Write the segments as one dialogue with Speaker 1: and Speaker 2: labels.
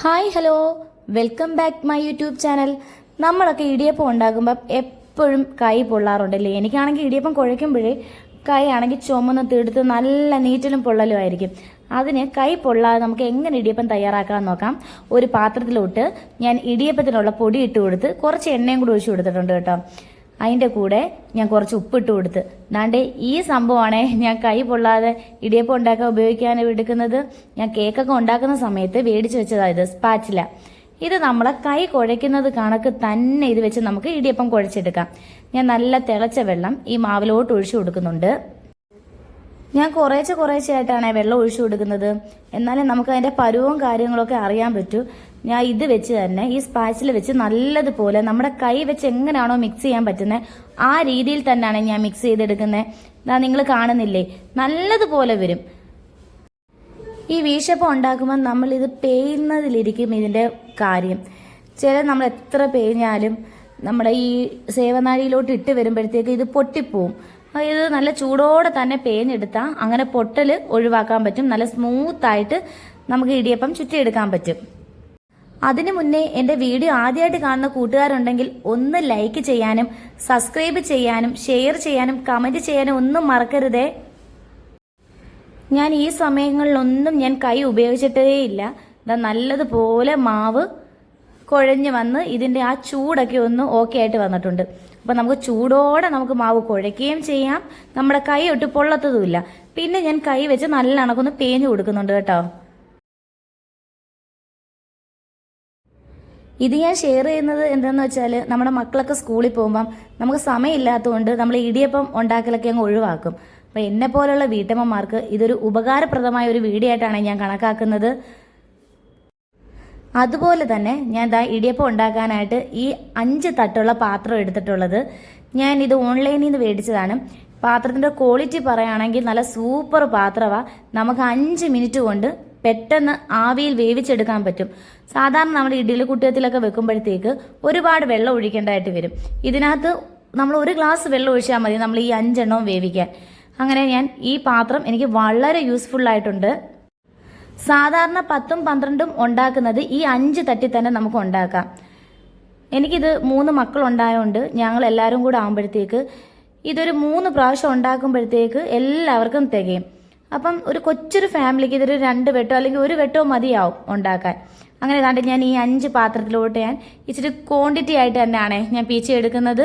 Speaker 1: Hi hello. Welcome back my YouTube channel. നമ്മളൊക്കെ ഇടിയപ്പം ഉണ്ടാക്കുമ്പോൾ എപ്പോഴും കൈ പൊള്ളാറുണ്ടല്ലേ? എനിക്കാണെങ്കിൽ ഇടിയപ്പം കുഴയ്ക്കുമ്പോഴേ കൈ ആണെങ്കിൽ ചുമന്ന് തീടുത്ത് നല്ല നീറ്റലും പൊള്ളലും ആയിരിക്കും. അതിന് കൈ പൊള്ളാതെ നമുക്ക് എങ്ങനെ ഇടിയപ്പം തയ്യാറാക്കാൻ നോക്കാം. ഒരു പാത്രത്തിലോട്ട് ഞാൻ ഇടിയപ്പത്തിനുള്ള പൊടി ഇട്ട് കൊടുത്ത് കുറച്ച് എണ്ണയും കൂടി ഒഴിച്ചു കൊടുത്തിട്ടുണ്ട് കേട്ടോ. അതിന്റെ കൂടെ ഞാൻ കുറച്ച് ഉപ്പിട്ട് കൊടുത്ത്. നാണ്ട് ഈ സംഭവമാണ് ഞാൻ കൈ പൊള്ളാതെ ഇടിയപ്പം ഉണ്ടാക്കാൻ ഉപയോഗിക്കാൻ എടുക്കുന്നത്. ഞാൻ കേക്കൊക്കെ ഉണ്ടാക്കുന്ന സമയത്ത് മേടിച്ച് വെച്ചതായത് സ്പാച്ചില. ഇത് നമ്മളെ കൈ കുഴയ്ക്കുന്നത് കണക്ക് തന്നെ ഇത് വെച്ച് നമുക്ക് ഇടിയപ്പം കുഴച്ചെടുക്കാം. ഞാൻ നല്ല തിളച്ച വെള്ളം ഈ മാവിലോട്ട് ഒഴിച്ചു കൊടുക്കുന്നുണ്ട്. ഞാൻ കുറേശ്ശെ കുറേശ്ശെ ആയിട്ടാണ് വെള്ളം ഒഴിച്ചു കൊടുക്കുന്നത്. എന്നാലും നമുക്ക് അതിന്റെ പരുവവും കാര്യങ്ങളൊക്കെ അറിയാൻ പറ്റൂ. ഞാൻ ഇത് വെച്ച് തന്നെ ഈ സ്പാച്ചിൽ വെച്ച് നല്ലതുപോലെ നമ്മുടെ കൈ വെച്ച് എങ്ങനെയാണോ മിക്സ് ചെയ്യാൻ പറ്റുന്നത് ആ രീതിയിൽ തന്നെയാണ് ഞാൻ മിക്സ് ചെയ്തെടുക്കുന്നത് നിങ്ങൾ കാണുന്നില്ലേ? നല്ലതുപോലെ വരും. ഈ വീശപ്പം ഉണ്ടാക്കുമ്പോൾ നമ്മൾ ഇത് പേയുന്നതിലിരിക്കും ഇതിന്റെ കാര്യം. ചില നമ്മൾ എത്ര പേഞ്ഞാലും നമ്മുടെ ഈ സേവനാഴിയിലോട്ട് ഇട്ട് വരുമ്പോഴത്തേക്ക് ഇത് പൊട്ടിപ്പോവും. ഇത് നല്ല ചൂടോടെ തന്നെ പേഞ്ഞെടുത്താൽ അങ്ങനെ പൊട്ടൽ ഒഴിവാക്കാൻ പറ്റും. നല്ല സ്മൂത്തായിട്ട് നമുക്ക് ഇടിയപ്പം ചുറ്റിയെടുക്കാൻ പറ്റും. അതിനു മുന്നേ എന്റെ വീഡിയോ ആദ്യമായിട്ട് കാണുന്ന കൂട്ടുകാരുണ്ടെങ്കിൽ ഒന്ന് ലൈക്ക് ചെയ്യാനും സബ്സ്ക്രൈബ് ചെയ്യാനും ഷെയർ ചെയ്യാനും കമന്റ് ചെയ്യാനും ഒന്നും മറക്കരുതേ. ഞാൻ ഈ സമയങ്ങളിലൊന്നും ഞാൻ കൈ ഉപയോഗിച്ചിട്ടേയില്ല ഇതാ നല്ലതുപോലെ മാവ് കുഴഞ്ഞ് വന്ന് ഇതിന്റെ ആ ചൂടൊക്കെ ഒന്ന് ഓക്കെ ആയിട്ട് വന്നിട്ടുണ്ട്. അപ്പം നമുക്ക് ചൂടോടെ നമുക്ക് മാവ് കുഴയ്ക്കുകയും ചെയ്യാം. നമ്മുടെ കൈ ഒട്ട് പൊള്ളത്തതുമില്ല. പിന്നെ ഞാൻ കൈ വെച്ച് നല്ല കണക്കൊന്ന് പേഞ്ഞു കൊടുക്കുന്നുണ്ട് കേട്ടോ. ഇത് ഞാൻ ഷെയർ ചെയ്യുന്നത് എന്താണെന്ന് വെച്ചാൽ നമ്മുടെ മക്കളൊക്കെ സ്കൂളിൽ പോകുമ്പം നമുക്ക് സമയമില്ലാത്തതുകൊണ്ട് നമ്മൾ ഇടിയപ്പം ഉണ്ടാക്കലൊക്കെ അങ്ങ് ഒഴിവാക്കും. അപ്പം എന്നെ പോലുള്ള വീട്ടമ്മമാർക്ക് ഇതൊരു ഉപകാരപ്രദമായ ഒരു വീഡിയോ ആയിട്ടാണ് ഞാൻ കണക്കാക്കുന്നത്. അതുപോലെ തന്നെ ഞാൻ ദാ ഇടിയപ്പം ഉണ്ടാക്കാനായിട്ട് ഈ അഞ്ച് തട്ടുള്ള പാത്രം എടുത്തിട്ടുള്ളത് ഞാൻ ഇത് ഓൺലൈനിൽ നിന്ന് മേടിച്ചതാണ്. പാത്രത്തിന്റെ ക്വാളിറ്റി പറയുകയാണെങ്കിൽ നല്ല സൂപ്പർ പാത്രമാണ് നമുക്ക് അഞ്ച് മിനിറ്റ് കൊണ്ട് പെട്ടെന്ന് ആവിയിൽ വേവിച്ചെടുക്കാൻ പറ്റും. സാധാരണ നമ്മുടെ ഇഡ്ഡലി കുട്ടിയത്തിലൊക്കെ വെക്കുമ്പോഴത്തേക്ക് ഒരുപാട് വെള്ളം ഒഴിക്കേണ്ടതായിട്ട് വരും. ഇതിനകത്ത് നമ്മൾ ഒരു ഗ്ലാസ് വെള്ളം ഒഴിച്ചാൽ മതി നമ്മൾ ഈ അഞ്ചെണ്ണവും വേവിക്കാൻ. അങ്ങനെ ഞാൻ ഈ പാത്രം എനിക്ക് വളരെ യൂസ്ഫുൾ ആയിട്ടുണ്ട്. സാധാരണ പത്തും പന്ത്രണ്ടും ഉണ്ടാക്കുന്നത് ഈ അഞ്ച് തട്ടി തന്നെ നമുക്ക് ഉണ്ടാക്കാം. എനിക്കിത് മൂന്ന് മക്കളുണ്ടായതുകൊണ്ട് ഞങ്ങൾ എല്ലാവരും കൂടെ ആകുമ്പോഴത്തേക്ക് ഇതൊരു മൂന്ന് പ്രാവശ്യം ഉണ്ടാക്കുമ്പോഴത്തേക്ക് എല്ലാവർക്കും തികയും. അപ്പം ഒരു കൊച്ചൊരു ഫാമിലിക്ക് ഇതൊരു രണ്ട് വെട്ടോ അല്ലെങ്കിൽ ഒരു വെട്ടോ മതിയാവും ഉണ്ടാക്കാൻ. അങ്ങനെ കണ്ട് ഞാൻ ഈ അഞ്ച് പാത്രത്തിലോട്ട് ഞാൻ ഇച്ചിരി ക്വാണ്ടിറ്റി ആയിട്ട് തന്നെയാണ് ഞാൻ പീച്ച എടുക്കുന്നത്.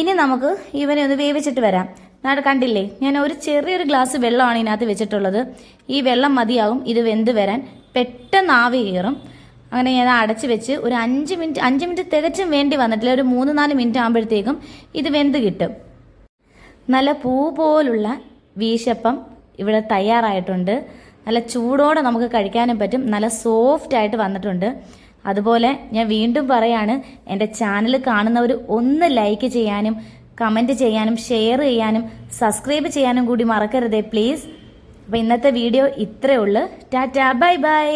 Speaker 1: ഇനി നമുക്ക് ഇവനെ ഒന്ന് വേവിച്ചിട്ട് വരാം. നാട് കണ്ടില്ലേ? ഞാൻ ഒരു ചെറിയൊരു ഗ്ലാസ് വെള്ളമാണ് ഇതിനകത്ത് വെച്ചിട്ടുള്ളത്. ഈ വെള്ളം മതിയാവും ഇത് വെന്ത് വരാൻ പെട്ടെന്ന് ആവി കയറും. അങ്ങനെ ഞാൻ അടച്ചു വെച്ച് ഒരു അഞ്ച് മിനിറ്റ് അഞ്ച് മിനിറ്റ് തികച്ചും വേണ്ടി വന്നിട്ടില്ല. ഒരു മൂന്ന് നാല് മിനിറ്റ് ആകുമ്പോഴത്തേക്കും ഇത് വെന്ത് കിട്ടും. നല്ല പൂ പോലുള്ള വീശപ്പം ഇവിടെ തയ്യാറായിട്ടുണ്ട്. നല്ല ചൂടോടെ നമുക്ക് കഴിക്കാനും പറ്റും. നല്ല സോഫ്റ്റ് ആയിട്ട് വന്നിട്ടുണ്ട്. അതുപോലെ ഞാൻ വീണ്ടും പറയാണ് എന്റെ ചാനൽ കാണുന്നവർ ഒന്ന് ലൈക്ക് ചെയ്യാനും കമന്റ് ചെയ്യാനും ഷെയർ ചെയ്യാനും സബ്സ്ക്രൈബ് ചെയ്യാനും കൂടി മറക്കരുതേ പ്ലീസ്. അപ്പോൾ ഇന്നത്തെ വീഡിയോ ഇത്രയേ ഉള്ളൂ. Tata bye bye.